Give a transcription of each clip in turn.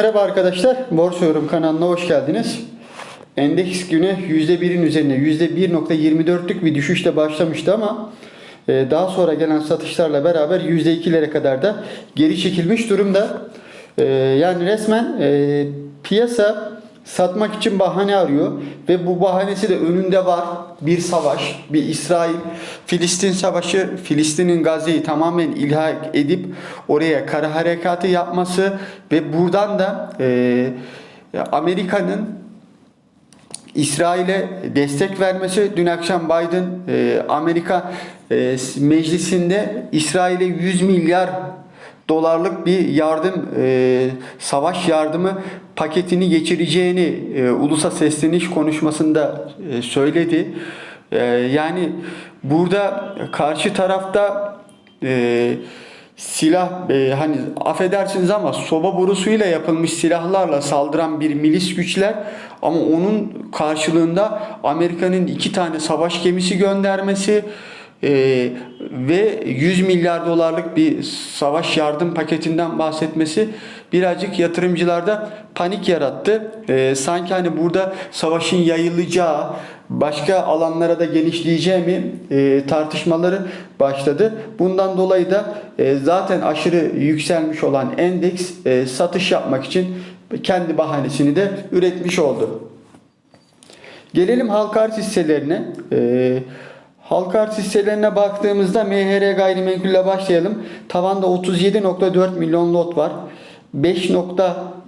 Merhaba arkadaşlar, Borsa Yorum kanalına hoş geldiniz. Endeks güne %1'in üzerine %1.24'lük bir düşüşle başlamıştı ama e, daha sonra gelen satışlarla beraber %2'lere kadar da geri çekilmiş durumda. E, Yani resmen e, piyasa satmak için bahane arıyor ve bu bahanesi de önünde var. Bir savaş, bir İsrail Filistin savaşı, Filistin'in Gazze'yi tamamen ilhak edip oraya kara harekatı yapması ve buradan da e, Amerika'nın İsrail'e destek vermesi dün akşam Biden e, Amerika e, meclisinde İsrail'e 100 milyar dolarlık bir yardım e, savaş yardımı paketini geçireceğini e, ulusa sesleniş konuşmasında e, söyledi. E, yani burada karşı tarafta e, silah e, hani affedersiniz ama soba borusuyla yapılmış silahlarla saldıran bir milis güçler ama onun karşılığında Amerika'nın iki tane savaş gemisi göndermesi e, ve 100 milyar dolarlık bir savaş yardım paketinden bahsetmesi birazcık yatırımcılarda panik yarattı. E, sanki hani burada savaşın yayılacağı, başka alanlara da genişleyeceği mi e, tartışmaları başladı. Bundan dolayı da e, zaten aşırı yükselmiş olan endeks e, satış yapmak için kendi bahanesini de üretmiş oldu. Gelelim halka arz hisselerine. Ee, halka arz hisselerine baktığımızda MHR gayrimenkulle başlayalım. Tavanda 37.4 milyon lot var.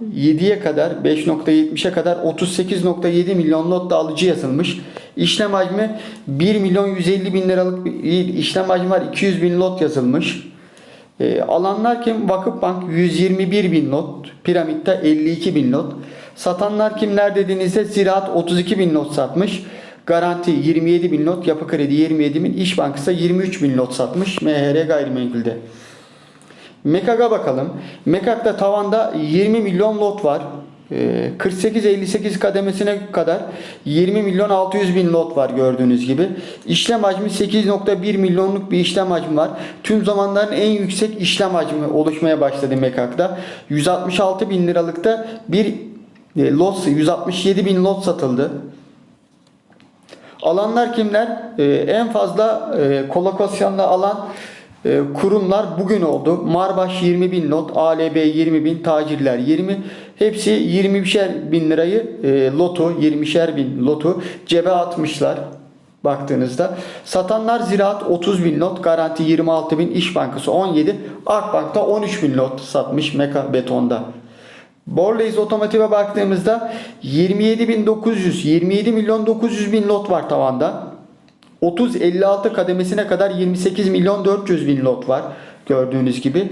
5.7'ye kadar 5.70'e kadar 38.7 milyon lot da alıcı yazılmış. İşlem hacmi 1 milyon 150 bin liralık bir işlem hacmi var. 200 bin lot yazılmış. E, alanlar kim? Vakıfbank 121 bin lot, Piramit'te 52 bin lot. Satanlar kimler dediğinizde Ziraat 32 bin lot satmış. Garanti 27 bin lot, Yapı Kredi 27 bin, İş Bankası 23 bin lot satmış MHR gayrimenkulde. Mekak'a bakalım. Mekak'ta tavanda 20 milyon lot var. Ee, 48-58 kademesine kadar 20 milyon 600 bin lot var gördüğünüz gibi. İşlem hacmi 8.1 milyonluk bir işlem hacmi var. Tüm zamanların en yüksek işlem hacmi oluşmaya başladı Mekak'ta. 166 bin liralıkta bir e, lot 167 bin lot satıldı. Alanlar kimler? Ee, en fazla e, kolokasyonla alan kurumlar bugün oldu. Marbaş 20 bin lot, ALB 20 bin, tacirler 20. Hepsi 20'şer bin lirayı e, lotu, 20'şer bin lotu cebe atmışlar baktığınızda. Satanlar ziraat 30 bin lot, garanti 26 bin, İş Bankası 17, Akbank'ta 13 bin lot satmış Meka Beton'da. Borleys Otomotiv'e baktığımızda 27.900, 27 milyon 900 bin lot var tavanda. 30-56 kademesine kadar 28 milyon 400 bin lot var gördüğünüz gibi.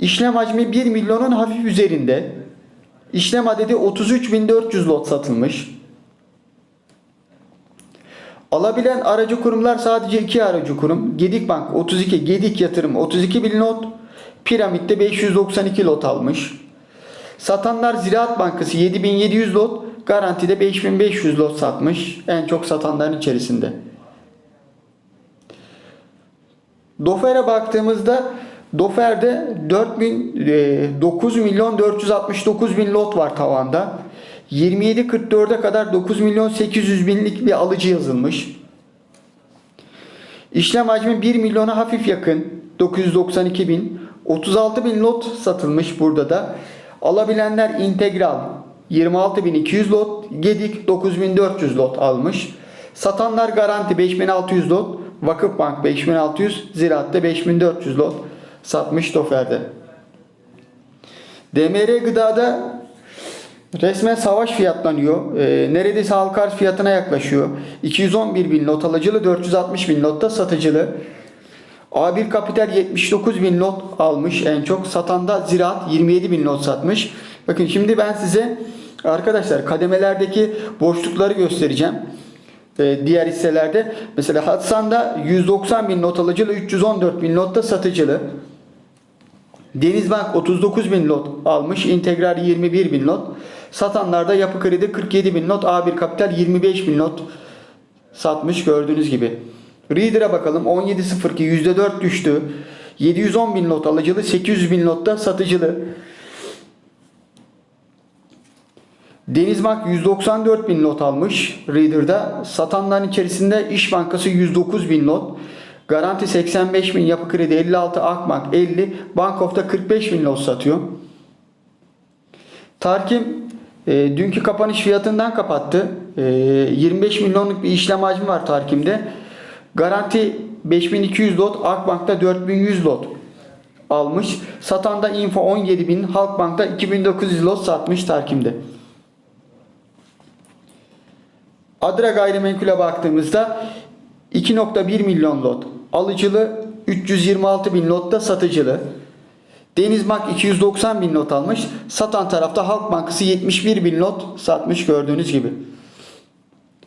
İşlem hacmi 1 milyonun hafif üzerinde. İşlem adedi 33.400 lot satılmış. Alabilen aracı kurumlar sadece iki aracı kurum. Gedik Bank 32, Gedik Yatırım 32 bin lot. Piramit'te 592 lot almış. Satanlar Ziraat Bankası 7700 lot, garantide 5500 lot satmış. En çok satanların içerisinde. Dofer'e baktığımızda Dofer'de 4000 e, 9 milyon 469 bin lot var tavanda. 27.44'e kadar 9 milyon 800 binlik bir alıcı yazılmış. İşlem hacmi 1 milyona hafif yakın. 992 bin. 36 bin lot satılmış burada da. Alabilenler integral 26.200 lot. Gedik 9.400 lot almış. Satanlar garanti 5.600 lot. Vakıfbank 5600, Ziraat'ta 5400 lot satmış Dofer'de. DMR gıdada resmen savaş fiyatlanıyor. Ee, neredeyse halka arz fiyatına yaklaşıyor. 211 bin lot alıcılı, 460 bin lot da satıcılı. A1 Kapital 79 bin lot almış en çok. Satanda Ziraat 27 bin lot satmış. Bakın şimdi ben size arkadaşlar kademelerdeki boşlukları göstereceğim. Ee, diğer hisselerde mesela Hatsan'da 190 bin lot alıcılı 314 bin lot da satıcılı. Denizbank 39 bin lot almış. İntegral 21 bin lot. Satanlarda Yapı Kredi 47 bin lot. A1 Kapital 25 bin lot satmış gördüğünüz gibi. Reader'a bakalım 17.02 %4 düştü. 710 bin lot alıcılı 800 bin lot da satıcılı. Denizbank 194 bin lot almış Reader'da. Satanların içerisinde İş Bankası 109 bin lot. Garanti 85 bin, Yapı Kredi 56, Akbank 50, Bankof'ta 45 bin lot satıyor. Tarkim e, dünkü kapanış fiyatından kapattı. E, 25 milyonluk bir işlem hacmi var Tarkim'de. Garanti 5200 lot, Akbank'ta 4100 lot almış. Satanda Info 17000, Halkbank'ta 2900 lot satmış Tarkim'de. Adra gayrimenkule baktığımızda 2.1 milyon lot alıcılı 326 bin lot da satıcılı. Denizbank 290 bin lot almış. Satan tarafta Halk Bankası 71 bin lot satmış gördüğünüz gibi.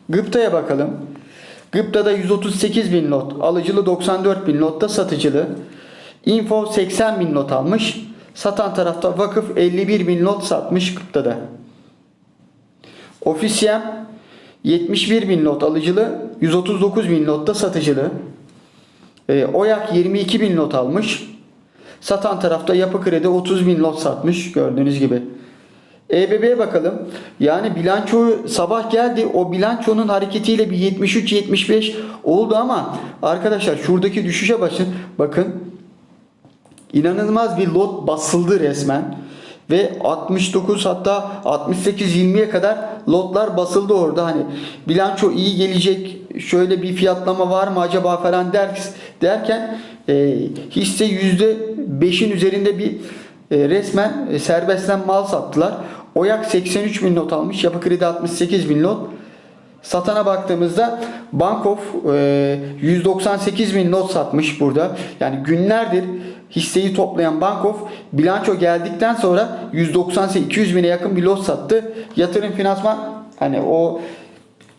Gıpta'ya bakalım. Gıpta'da 138 bin lot, alıcılı 94 bin lot da satıcılı. Info 80 bin lot almış. Satan tarafta vakıf 51 bin lot satmış Gıpta'da. Ofisiyem 71 bin lot alıcılı, 139 bin lot da satıcılı. E, Oyak 22 bin lot almış. Satan tarafta Yapı Kredi 30 bin lot satmış gördüğünüz gibi. EBB'ye bakalım. Yani bilanço sabah geldi. O bilançonun hareketiyle bir 73-75 oldu ama arkadaşlar şuradaki düşüşe başın. Bakın inanılmaz bir lot basıldı resmen. Ve 69 hatta 68-20'ye kadar lotlar basıldı orada. Hani bilanço iyi gelecek şöyle bir fiyatlama var mı acaba falan der, derken e, hisse %5'in üzerinde bir e, resmen e, serbestten mal sattılar. Oyak 83 bin not almış. Yapı Kredi 68 bin not. Satana baktığımızda Bankof e, 198 bin not satmış burada. Yani günlerdir hisseyi toplayan Bankof bilanço geldikten sonra 198 200 bine yakın bir lot sattı. Yatırım finansman hani o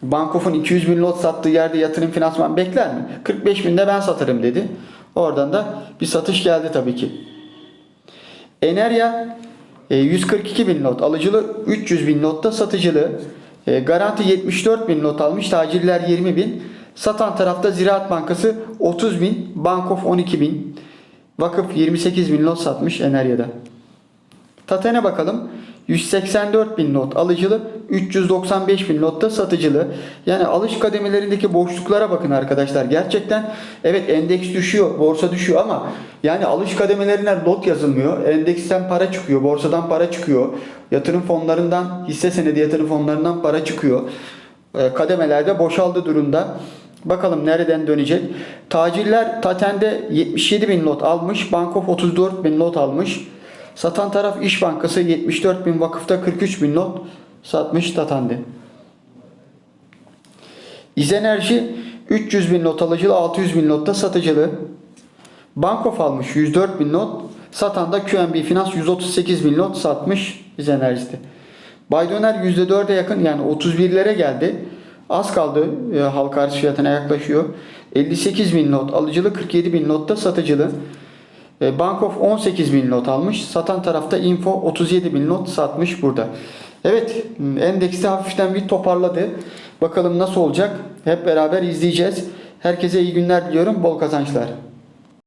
Bankof'un 200 bin lot sattığı yerde yatırım finansman bekler mi? 45 binde ben satarım dedi. Oradan da bir satış geldi tabii ki. Enerya e, 142 bin lot alıcılı 300 bin lotta satıcılı. E, Garanti 74 bin lot almış tacirler 20 bin. Satan tarafta Ziraat Bankası 30 bin. Bankof 12 bin. Vakıf 28 bin lot satmış Enerya'da. Taten'e bakalım. 184 bin not alıcılı, 395 bin not da satıcılı. Yani alış kademelerindeki boşluklara bakın arkadaşlar. Gerçekten evet endeks düşüyor, borsa düşüyor ama yani alış kademelerine lot yazılmıyor. Endeksten para çıkıyor, borsadan para çıkıyor. Yatırım fonlarından, hisse senedi yatırım fonlarından para çıkıyor. E, Kademelerde boşaldı durumda. Bakalım nereden dönecek. Tacirler Taten'de 77 bin lot almış. Bankof 34 bin lot almış. Satan taraf İş Bankası 74 bin vakıfta 43 bin lot satmış Tatan'de. İzenerji 300 bin lot alıcılı 600 bin lotta satıcılı. Bankof almış 104 bin lot. Satan da QNB Finans 138 bin lot satmış İzenerji'de. Baydöner %4'e yakın yani 31'lere geldi. Az kaldı e, halka arz fiyatına yaklaşıyor. 58 bin lot alıcılı 47 bin lot da satıcılı. E, Bankof 18 bin lot almış. Satan tarafta Info 37 bin lot satmış burada. Evet endekste hafiften bir toparladı. Bakalım nasıl olacak? Hep beraber izleyeceğiz. Herkese iyi günler diliyorum. Bol kazançlar.